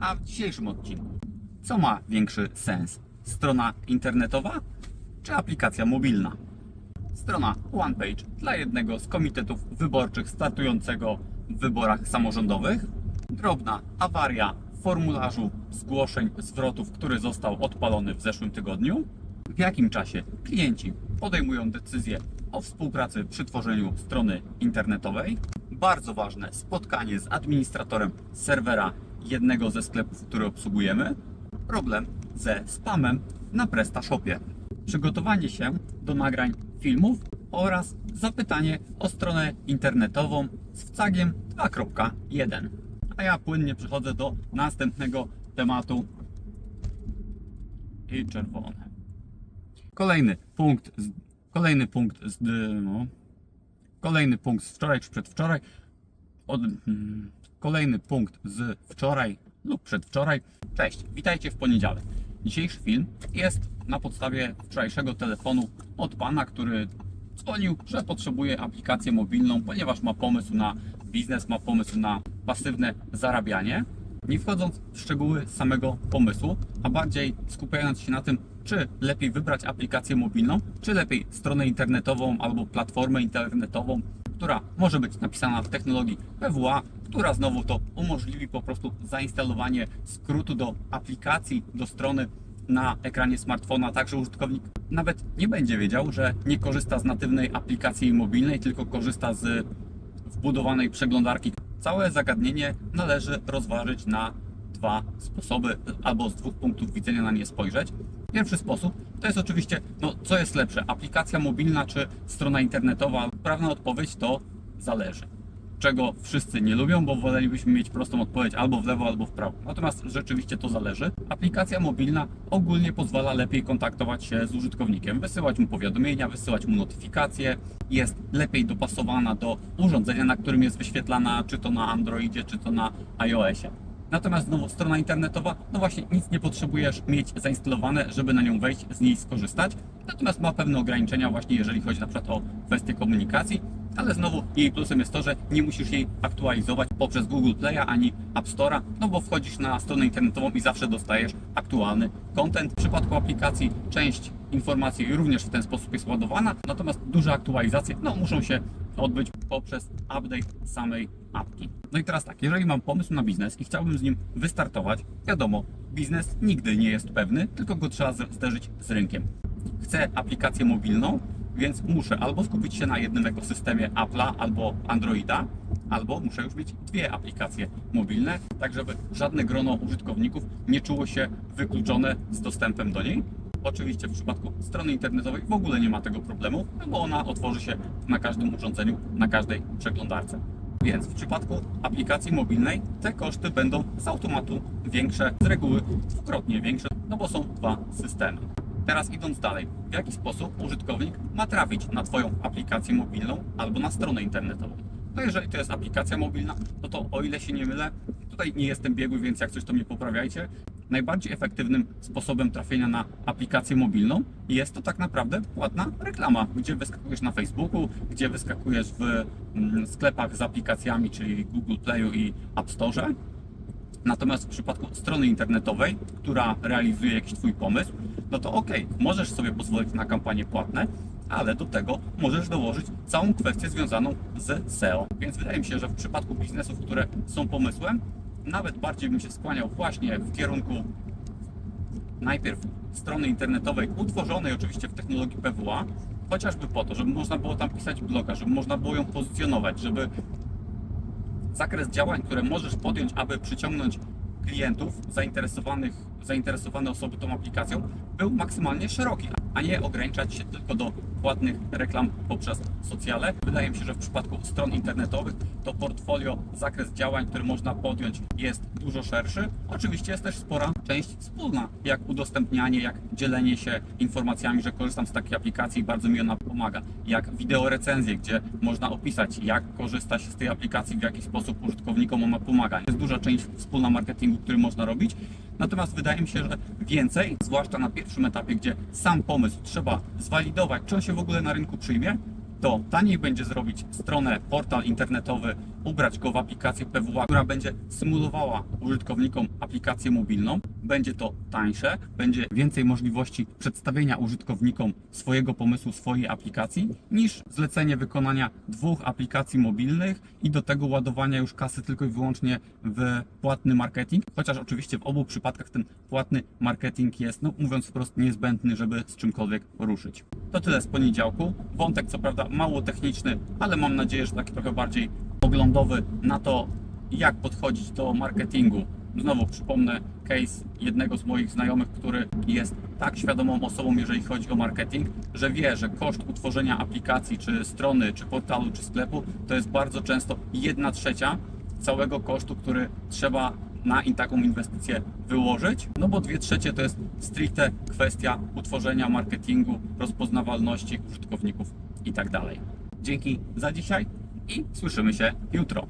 A w dzisiejszym odcinku, co ma większy sens? Strona internetowa czy aplikacja mobilna? Strona OnePage dla jednego z komitetów wyborczych startującego w wyborach samorządowych. Drobna awaria w formularzu zgłoszeń zwrotów, który został odpalony w zeszłym tygodniu. W jakim czasie klienci podejmują decyzję o współpracy przy tworzeniu strony internetowej. Bardzo ważne spotkanie z administratorem serwera jednego ze sklepów, który obsługujemy. Problem ze spamem na PrestaShopie. Przygotowanie się do nagrań filmów oraz zapytanie o stronę internetową z wcagiem 2.1. A ja płynnie przechodzę do następnego tematu i czerwone. Kolejny punkt, z, kolejny punkt z, no, kolejny punkt z wczoraj czy przedwczoraj. Od, mm, kolejny punkt z wczoraj lub przedwczoraj. Cześć, witajcie w poniedziałek. Dzisiejszy film jest na podstawie wczorajszego telefonu od pana, który dzwonił, że potrzebuje aplikację mobilną, ponieważ ma pomysł na biznes, ma pomysł na pasywne zarabianie. Nie wchodząc w szczegóły samego pomysłu, a bardziej skupiając się na tym, czy lepiej wybrać aplikację mobilną, czy lepiej stronę internetową albo platformę internetową, która może być napisana w technologii PWA, która znowu to umożliwi po prostu zainstalowanie skrótu do aplikacji, do strony na ekranie smartfona, tak że użytkownik nawet nie będzie wiedział, że nie korzysta z natywnej aplikacji mobilnej, tylko korzysta z wbudowanej przeglądarki. Całe zagadnienie należy rozważyć na dwa sposoby, albo z dwóch punktów widzenia na nie spojrzeć. Pierwszy sposób to jest oczywiście, no co jest lepsze, aplikacja mobilna czy strona internetowa? Prawna odpowiedź to zależy. Czego wszyscy nie lubią, bo wolelibyśmy mieć prostą odpowiedź albo w lewo, albo w prawo. Natomiast rzeczywiście to zależy. Aplikacja mobilna ogólnie pozwala lepiej kontaktować się z użytkownikiem, wysyłać mu powiadomienia, wysyłać mu notyfikacje, jest lepiej dopasowana do urządzenia, na którym jest wyświetlana, czy to na Androidzie, czy to na iOSie. Natomiast znowu strona internetowa, no właśnie nic nie potrzebujesz mieć zainstalowane, żeby na nią wejść, z niej skorzystać. Natomiast ma pewne ograniczenia właśnie jeżeli chodzi na przykład o kwestie komunikacji. Ale znowu jej plusem jest to, że nie musisz jej aktualizować poprzez Google Play'a ani App Store'a, no bo wchodzisz na stronę internetową i zawsze dostajesz aktualny content. W przypadku aplikacji część informacji również w ten sposób jest ładowana, natomiast duże aktualizacje no, muszą się odbyć poprzez update samej apki. No i teraz tak, jeżeli mam pomysł na biznes i chciałbym z nim wystartować, wiadomo, biznes nigdy nie jest pewny, tylko go trzeba zderzyć z rynkiem. Chcę aplikację mobilną, więc muszę albo skupić się na jednym ekosystemie Apple'a albo Androida, albo muszę już mieć dwie aplikacje mobilne, tak żeby żadne grono użytkowników nie czuło się wykluczone z dostępem do niej. Oczywiście w przypadku strony internetowej w ogóle nie ma tego problemu, no bo ona otworzy się na każdym urządzeniu, na każdej przeglądarce. Więc w przypadku aplikacji mobilnej te koszty będą z automatu większe, z reguły dwukrotnie większe, no bo są dwa systemy. Teraz idąc dalej, w jaki sposób użytkownik ma trafić na Twoją aplikację mobilną albo na stronę internetową? No jeżeli to jest aplikacja mobilna, no to o ile się nie mylę, tutaj nie jestem biegły, więc jak coś to mnie poprawiajcie. Najbardziej efektywnym sposobem trafienia na aplikację mobilną jest to tak naprawdę płatna reklama, gdzie wyskakujesz na Facebooku, gdzie wyskakujesz w mm, sklepach z aplikacjami, czyli Google Playu i App Store. Natomiast w przypadku strony internetowej, która realizuje jakiś Twój pomysł, no to ok, możesz sobie pozwolić na kampanie płatne, ale do tego możesz dołożyć całą kwestię związaną z SEO. Więc wydaje mi się, że w przypadku biznesów, które są pomysłem, nawet bardziej bym się skłaniał właśnie w kierunku najpierw strony internetowej utworzonej oczywiście w technologii PWA, chociażby po to, żeby można było tam pisać bloga, żeby można było ją pozycjonować, żeby zakres działań, które możesz podjąć, aby przyciągnąć klientów zainteresowanych, zainteresowane osoby tą aplikacją, był maksymalnie szeroki, a nie ograniczać się tylko do płatnych reklam poprzez socjale. Wydaje mi się, że w przypadku stron internetowych to portfolio, zakres działań, który można podjąć jest dużo szerszy. Oczywiście jest też spora część wspólna, jak udostępnianie, jak dzielenie się informacjami, że korzystam z takiej aplikacji i bardzo mi ona pomaga. Jak wideo recenzje, gdzie można opisać, jak korzysta się z tej aplikacji, w jaki sposób użytkownikom ona pomaga. Jest duża część wspólna marketingu, który można robić. Natomiast wydaje mi się, że więcej, zwłaszcza na pierwszym etapie, gdzie sam pomysł trzeba zwalidować, czy on się w ogóle na rynku przyjmie, to taniej będzie zrobić stronę, portal internetowy ubrać go w aplikację PWA, która będzie symulowała użytkownikom aplikację mobilną. Będzie to tańsze, będzie więcej możliwości przedstawienia użytkownikom swojego pomysłu, swojej aplikacji, niż zlecenie wykonania dwóch aplikacji mobilnych i do tego ładowania już kasy tylko i wyłącznie w płatny marketing. Chociaż oczywiście w obu przypadkach ten płatny marketing jest, no mówiąc wprost, niezbędny, żeby z czymkolwiek ruszyć. To tyle z poniedziałku. Wątek co prawda mało techniczny, ale mam nadzieję, że taki trochę bardziej poglądowy na to, jak podchodzić do marketingu. Znowu przypomnę case jednego z moich znajomych, który jest tak świadomą osobą, jeżeli chodzi o marketing, że wie, że koszt utworzenia aplikacji, czy strony, czy portalu, czy sklepu to jest bardzo często 1 trzecia całego kosztu, który trzeba na taką inwestycję wyłożyć, no bo dwie trzecie to jest stricte kwestia utworzenia marketingu, rozpoznawalności użytkowników i tak dalej. Dzięki za dzisiaj i słyszymy się jutro.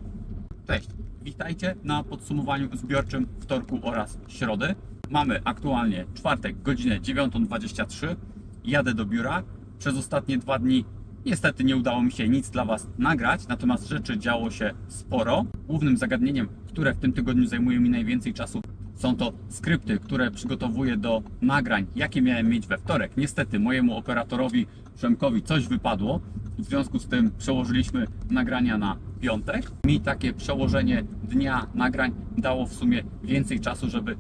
Cześć, witajcie na podsumowaniu zbiorczym wtorku oraz środy. Mamy aktualnie czwartek, godzinę 9.23. Jadę do biura. Przez ostatnie dwa dni niestety nie udało mi się nic dla Was nagrać, natomiast rzeczy działo się sporo. Głównym zagadnieniem, które w tym tygodniu zajmuje mi najwięcej czasu, są to skrypty, które przygotowuję do nagrań, jakie miałem mieć we wtorek. Niestety mojemu operatorowi Przemkowi coś wypadło. W związku z tym przełożyliśmy nagrania na piątek. Mi takie przełożenie dnia nagrań dało w sumie więcej czasu, żeby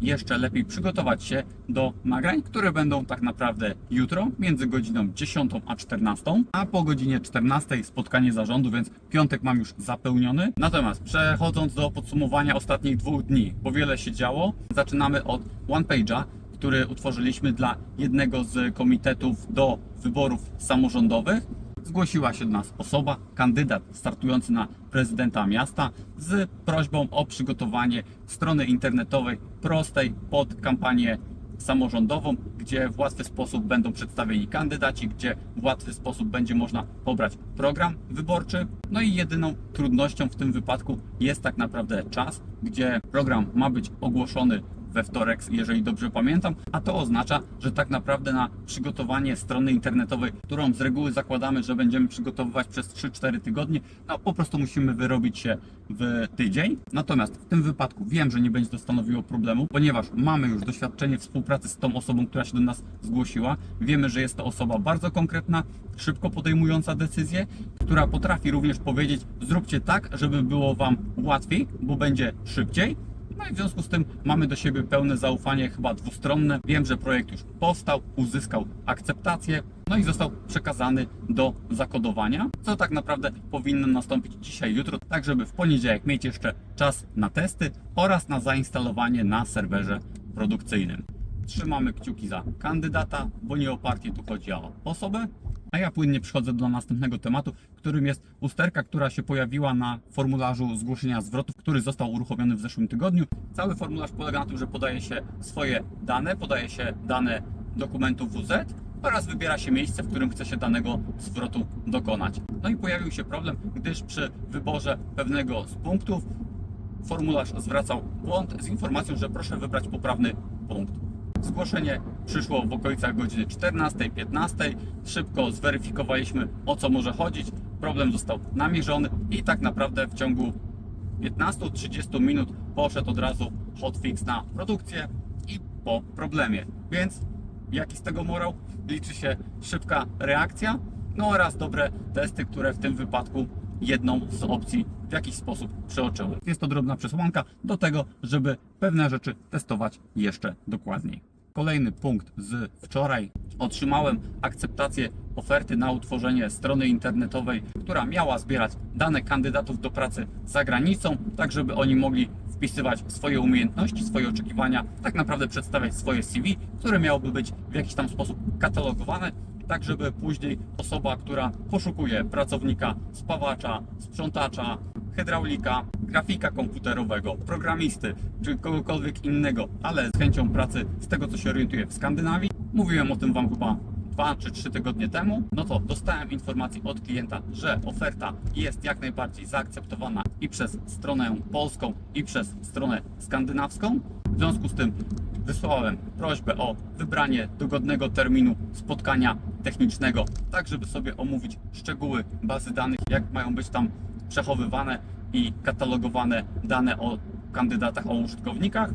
jeszcze lepiej przygotować się do nagrań, które będą tak naprawdę jutro między godziną 10 a 14, a po godzinie 14 spotkanie zarządu, więc piątek mam już zapełniony. Natomiast przechodząc do podsumowania ostatnich dwóch dni, bo wiele się działo, zaczynamy od OnePage'a, który utworzyliśmy dla jednego z komitetów do wyborów samorządowych zgłosiła się do nas osoba, kandydat startujący na prezydenta miasta z prośbą o przygotowanie strony internetowej prostej pod kampanię samorządową, gdzie w łatwy sposób będą przedstawieni kandydaci, gdzie w łatwy sposób będzie można pobrać program wyborczy. No i jedyną trudnością w tym wypadku jest tak naprawdę czas, gdzie program ma być ogłoszony we wtorek, jeżeli dobrze pamiętam, a to oznacza, że tak naprawdę na przygotowanie strony internetowej, którą z reguły zakładamy, że będziemy przygotowywać przez 3-4 tygodnie, no po prostu musimy wyrobić się w tydzień. Natomiast w tym wypadku wiem, że nie będzie to stanowiło problemu, ponieważ mamy już doświadczenie współpracy z tą osobą, która się do nas zgłosiła. Wiemy, że jest to osoba bardzo konkretna, szybko podejmująca decyzje, która potrafi również powiedzieć: zróbcie tak, żeby było Wam łatwiej, bo będzie szybciej. No i w związku z tym mamy do siebie pełne zaufanie, chyba dwustronne. Wiem, że projekt już powstał, uzyskał akceptację, no i został przekazany do zakodowania, co tak naprawdę powinno nastąpić dzisiaj, jutro, tak żeby w poniedziałek mieć jeszcze czas na testy oraz na zainstalowanie na serwerze produkcyjnym. Trzymamy kciuki za kandydata, bo nie o partię tu chodzi, o osobę. A ja płynnie przechodzę do następnego tematu, którym jest usterka, która się pojawiła na formularzu zgłoszenia zwrotów, który został uruchomiony w zeszłym tygodniu. Cały formularz polega na tym, że podaje się swoje dane, podaje się dane dokumentu WZ oraz wybiera się miejsce, w którym chce się danego zwrotu dokonać. No i pojawił się problem, gdyż przy wyborze pewnego z punktów formularz zwracał błąd z informacją, że proszę wybrać poprawny punkt. Zgłoszenie przyszło w okolicach godziny 14-15. Szybko zweryfikowaliśmy o co może chodzić. Problem został namierzony i tak naprawdę w ciągu 15-30 minut poszedł od razu hotfix na produkcję i po problemie. Więc jaki z tego morał? Liczy się szybka reakcja, no oraz dobre testy, które w tym wypadku jedną z opcji w jakiś sposób przeoczyły. Jest to drobna przesłanka do tego, żeby pewne rzeczy testować jeszcze dokładniej. Kolejny punkt z wczoraj. Otrzymałem akceptację oferty na utworzenie strony internetowej, która miała zbierać dane kandydatów do pracy za granicą, tak żeby oni mogli wpisywać swoje umiejętności, swoje oczekiwania, tak naprawdę przedstawiać swoje CV, które miałoby być w jakiś tam sposób katalogowane, tak żeby później osoba, która poszukuje pracownika, spawacza, sprzątacza, hydraulika, grafika komputerowego, programisty czy kogokolwiek innego, ale z chęcią pracy z tego co się orientuje w Skandynawii. Mówiłem o tym Wam chyba dwa czy trzy tygodnie temu, no to dostałem informację od klienta, że oferta jest jak najbardziej zaakceptowana i przez stronę polską, i przez stronę skandynawską. W związku z tym wysłałem prośbę o wybranie dogodnego terminu spotkania technicznego, tak żeby sobie omówić szczegóły bazy danych, jak mają być tam przechowywane i katalogowane dane o kandydatach, o użytkownikach.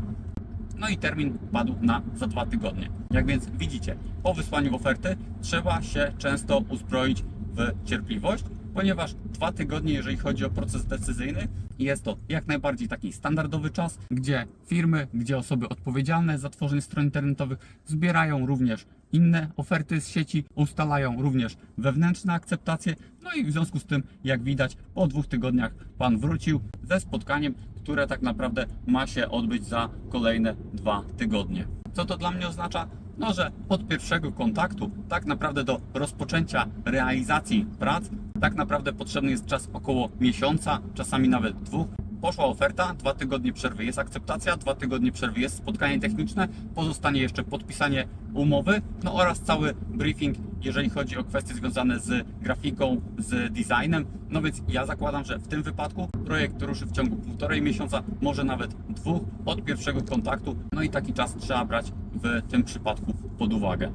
No i termin padł na za dwa tygodnie. Jak więc widzicie, po wysłaniu oferty trzeba się często uzbroić w cierpliwość, ponieważ dwa tygodnie, jeżeli chodzi o proces decyzyjny, jest to jak najbardziej taki standardowy czas, gdzie firmy, gdzie osoby odpowiedzialne za tworzenie stron internetowych zbierają również inne oferty z sieci, ustalają również wewnętrzne akceptacje. No i w związku z tym, jak widać, po dwóch tygodniach Pan wrócił ze spotkaniem, które tak naprawdę ma się odbyć za kolejne dwa tygodnie. Co to dla mnie oznacza? No, że od pierwszego kontaktu, tak naprawdę do rozpoczęcia realizacji prac, tak naprawdę potrzebny jest czas około miesiąca, czasami nawet dwóch. Poszła oferta, dwa tygodnie przerwy jest akceptacja, dwa tygodnie przerwy jest spotkanie techniczne, pozostanie jeszcze podpisanie umowy, no oraz cały briefing, jeżeli chodzi o kwestie związane z grafiką, z designem. No więc ja zakładam, że w tym wypadku projekt ruszy w ciągu półtorej miesiąca, może nawet dwóch od pierwszego kontaktu, no i taki czas trzeba brać w tym przypadku pod uwagę.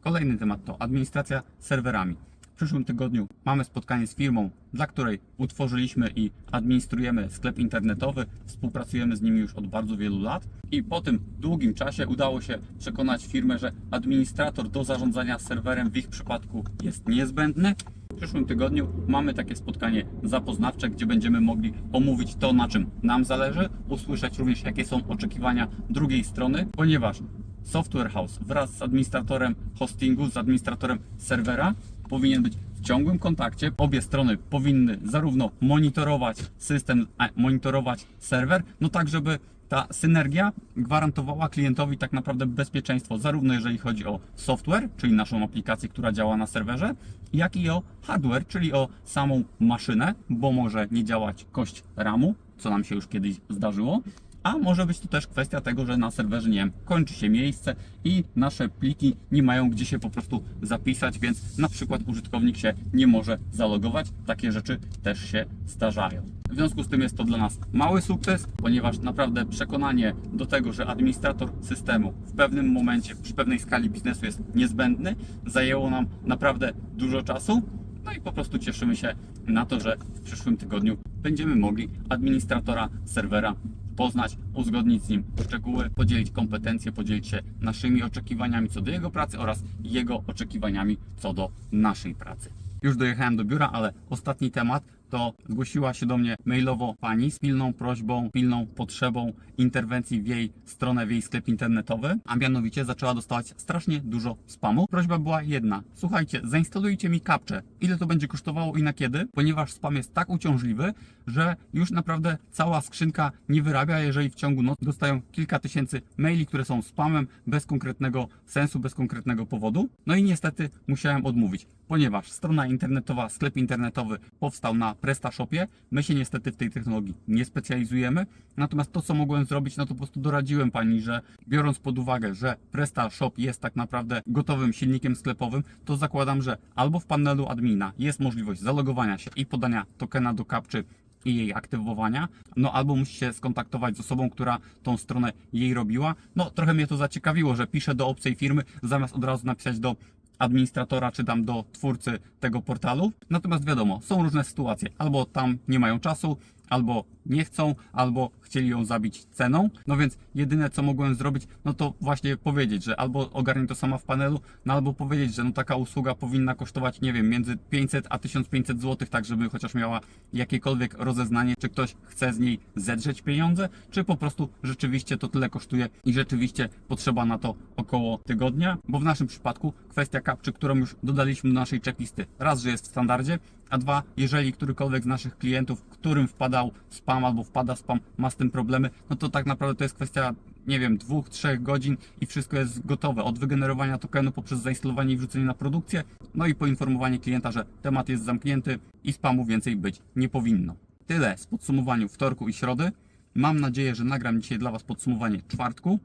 Kolejny temat to administracja serwerami. W przyszłym tygodniu mamy spotkanie z firmą, dla której utworzyliśmy i administrujemy sklep internetowy. Współpracujemy z nimi już od bardzo wielu lat i po tym długim czasie udało się przekonać firmę, że administrator do zarządzania serwerem w ich przypadku jest niezbędny. W przyszłym tygodniu mamy takie spotkanie zapoznawcze, gdzie będziemy mogli omówić to, na czym nam zależy, usłyszeć również, jakie są oczekiwania drugiej strony, ponieważ Software House wraz z administratorem hostingu, z administratorem serwera powinien być w ciągłym kontakcie. Obie strony powinny zarówno monitorować system, monitorować serwer, no tak, żeby ta synergia gwarantowała klientowi tak naprawdę bezpieczeństwo, zarówno jeżeli chodzi o software, czyli naszą aplikację, która działa na serwerze, jak i o hardware, czyli o samą maszynę, bo może nie działać kość RAMu, co nam się już kiedyś zdarzyło. A może być to też kwestia tego, że na serwerze, nie wiem, kończy się miejsce i nasze pliki nie mają gdzie się po prostu zapisać, więc na przykład użytkownik się nie może zalogować. Takie rzeczy też się zdarzają. W związku z tym jest to dla nas mały sukces, ponieważ naprawdę przekonanie do tego, że administrator systemu w pewnym momencie, przy pewnej skali biznesu jest niezbędny, zajęło nam naprawdę dużo czasu. No i po prostu cieszymy się na to, że w przyszłym tygodniu będziemy mogli administratora serwera poznać, uzgodnić z nim szczegóły, podzielić kompetencje, podzielić się naszymi oczekiwaniami co do jego pracy oraz jego oczekiwaniami co do naszej pracy. Już dojechałem do biura, ale ostatni temat to zgłosiła się do mnie mailowo pani z pilną prośbą, pilną potrzebą interwencji w jej stronę, w jej sklep internetowy, a mianowicie zaczęła dostawać strasznie dużo spamu. Prośba była jedna. Słuchajcie, zainstalujcie mi kapcze. Ile to będzie kosztowało i na kiedy? Ponieważ spam jest tak uciążliwy, że już naprawdę cała skrzynka nie wyrabia, jeżeli w ciągu nocy dostają kilka tysięcy maili, które są spamem bez konkretnego sensu, bez konkretnego powodu. No i niestety musiałem odmówić, ponieważ strona internetowa, sklep internetowy powstał na PrestaShopie. My się niestety w tej technologii nie specjalizujemy. Natomiast to, co mogłem zrobić, no to po prostu doradziłem pani, że biorąc pod uwagę, że PrestaShop jest tak naprawdę gotowym silnikiem sklepowym, to zakładam, że albo w panelu admina jest możliwość zalogowania się i podania tokena do kapczy i jej aktywowania, no albo musi się skontaktować z osobą, która tą stronę jej robiła. No trochę mnie to zaciekawiło, że piszę do obcej firmy, zamiast od razu napisać do administratora czy tam do twórcy tego portalu. Natomiast wiadomo, są różne sytuacje. Albo tam nie mają czasu, albo nie chcą, albo chcieli ją zabić ceną. No więc jedyne co mogłem zrobić, no to właśnie powiedzieć, że albo ogarnie to sama w panelu, no albo powiedzieć, że no taka usługa powinna kosztować, nie wiem, między 500 a 1500 zł, tak żeby chociaż miała jakiekolwiek rozeznanie, czy ktoś chce z niej zedrzeć pieniądze, czy po prostu rzeczywiście to tyle kosztuje i rzeczywiście potrzeba na to około tygodnia, bo w naszym przypadku kwestia kapczy, którą już dodaliśmy do naszej checklisty, raz, że jest w standardzie, a dwa, jeżeli którykolwiek z naszych klientów, którym wpadał spam albo wpada spam, ma z tym problemy, no to tak naprawdę to jest kwestia, nie wiem, dwóch, trzech godzin i wszystko jest gotowe. Od wygenerowania tokenu poprzez zainstalowanie i wrzucenie na produkcję, no i poinformowanie klienta, że temat jest zamknięty i spamu więcej być nie powinno. Tyle z podsumowaniu wtorku i środy. Mam nadzieję, że nagram dzisiaj dla Was podsumowanie czwartku,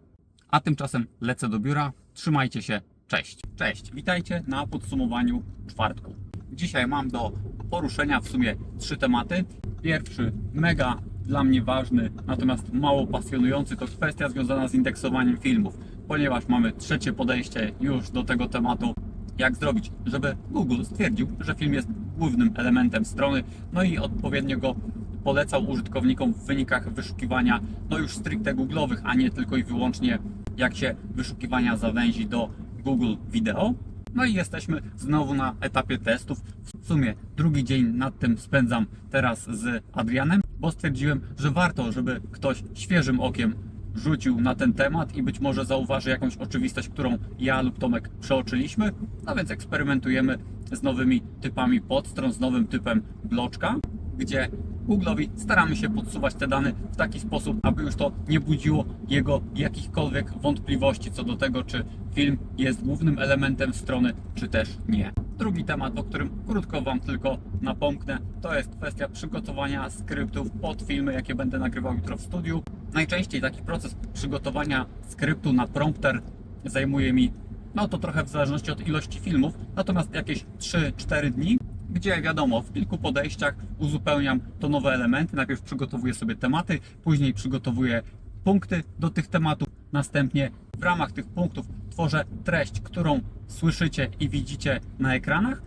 a tymczasem lecę do biura. Trzymajcie się, cześć. Cześć, witajcie na podsumowaniu czwartku. Dzisiaj mam do poruszenia w sumie trzy tematy. Pierwszy, mega dla mnie ważny, natomiast mało pasjonujący, to kwestia związana z indeksowaniem filmów, ponieważ mamy trzecie podejście już do tego tematu. Jak zrobić, żeby Google stwierdził, że film jest głównym elementem strony, no i odpowiednio go polecał użytkownikom w wynikach wyszukiwania, no już stricte googlowych, a nie tylko i wyłącznie jak się wyszukiwania zawęzi do Google Video. No i jesteśmy znowu na etapie testów. W sumie drugi dzień nad tym spędzam teraz z Adrianem, bo stwierdziłem, że warto, żeby ktoś świeżym okiem rzucił na ten temat i być może zauważy jakąś oczywistość, którą ja lub Tomek przeoczyliśmy. No więc eksperymentujemy z nowymi typami podstron, z nowym typem bloczka, gdzie Google'owi staramy się podsuwać te dane w taki sposób, aby już to nie budziło jego jakichkolwiek wątpliwości co do tego, czy film jest głównym elementem strony, czy też nie. Drugi temat, o którym krótko Wam tylko napomknę, to jest kwestia przygotowania skryptów pod filmy, jakie będę nagrywał jutro w studiu. Najczęściej taki proces przygotowania skryptu na prompter zajmuje mi, no to trochę w zależności od ilości filmów, natomiast jakieś 3-4 dni, gdzie wiadomo, w kilku podejściach uzupełniam to nowe elementy. Najpierw przygotowuję sobie tematy, później przygotowuję punkty do tych tematów, następnie w ramach tych punktów tworzę treść, którą słyszycie i widzicie na ekranach.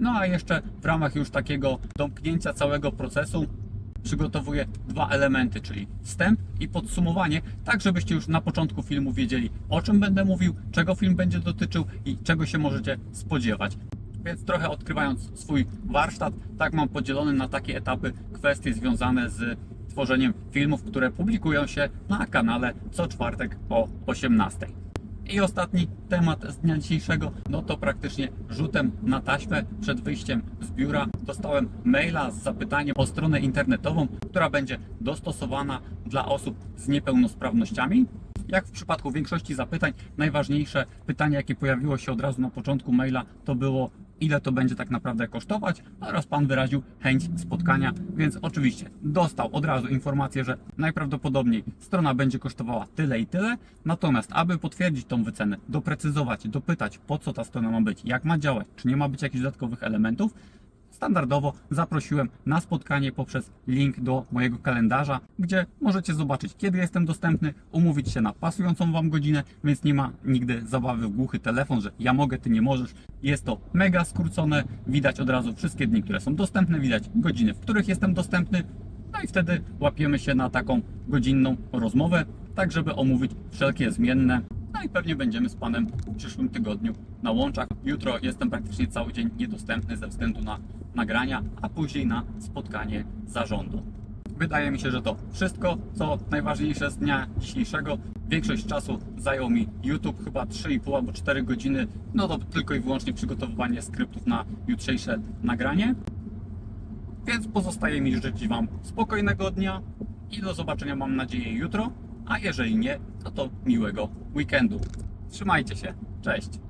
No a jeszcze w ramach już takiego domknięcia całego procesu przygotowuję dwa elementy, czyli wstęp i podsumowanie, tak żebyście już na początku filmu wiedzieli o czym będę mówił, czego film będzie dotyczył i czego się możecie spodziewać. Więc trochę odkrywając swój warsztat, tak mam podzielony na takie etapy kwestie związane z tworzeniem filmów, które publikują się na kanale co czwartek o 18. I ostatni temat z dnia dzisiejszego, no to praktycznie rzutem na taśmę przed wyjściem z biura dostałem maila z zapytaniem o stronę internetową, która będzie dostosowana dla osób z niepełnosprawnościami. Jak w przypadku większości zapytań, najważniejsze pytanie, jakie pojawiło się od razu na początku maila, to było ile to będzie tak naprawdę kosztować oraz Pan wyraził chęć spotkania, więc oczywiście dostał od razu informację, że najprawdopodobniej strona będzie kosztowała tyle i tyle, natomiast aby potwierdzić tą wycenę, doprecyzować, dopytać po co ta strona ma być, jak ma działać, czy nie ma być jakichś dodatkowych elementów, standardowo zaprosiłem na spotkanie poprzez link do mojego kalendarza, gdzie możecie zobaczyć, kiedy jestem dostępny, umówić się na pasującą Wam godzinę, więc nie ma nigdy zabawy w głuchy telefon, że ja mogę, Ty nie możesz. Jest to mega skrócone, widać od razu wszystkie dni, które są dostępne, widać godziny, w których jestem dostępny, no i wtedy łapiemy się na taką godzinną rozmowę, tak żeby omówić wszelkie zmienne. No i pewnie będziemy z Panem w przyszłym tygodniu na łączach. Jutro jestem praktycznie cały dzień niedostępny ze względu na nagrania, a później na spotkanie zarządu. Wydaje mi się, że to wszystko, co najważniejsze z dnia dzisiejszego. Większość czasu zajął mi YouTube, chyba 3,5 albo 4 godziny. No to tylko i wyłącznie przygotowywanie skryptów na jutrzejsze nagranie. Więc pozostaje mi życzyć Wam spokojnego dnia i do zobaczenia mam nadzieję jutro, a jeżeli nie, no to miłego weekendu. Trzymajcie się, cześć!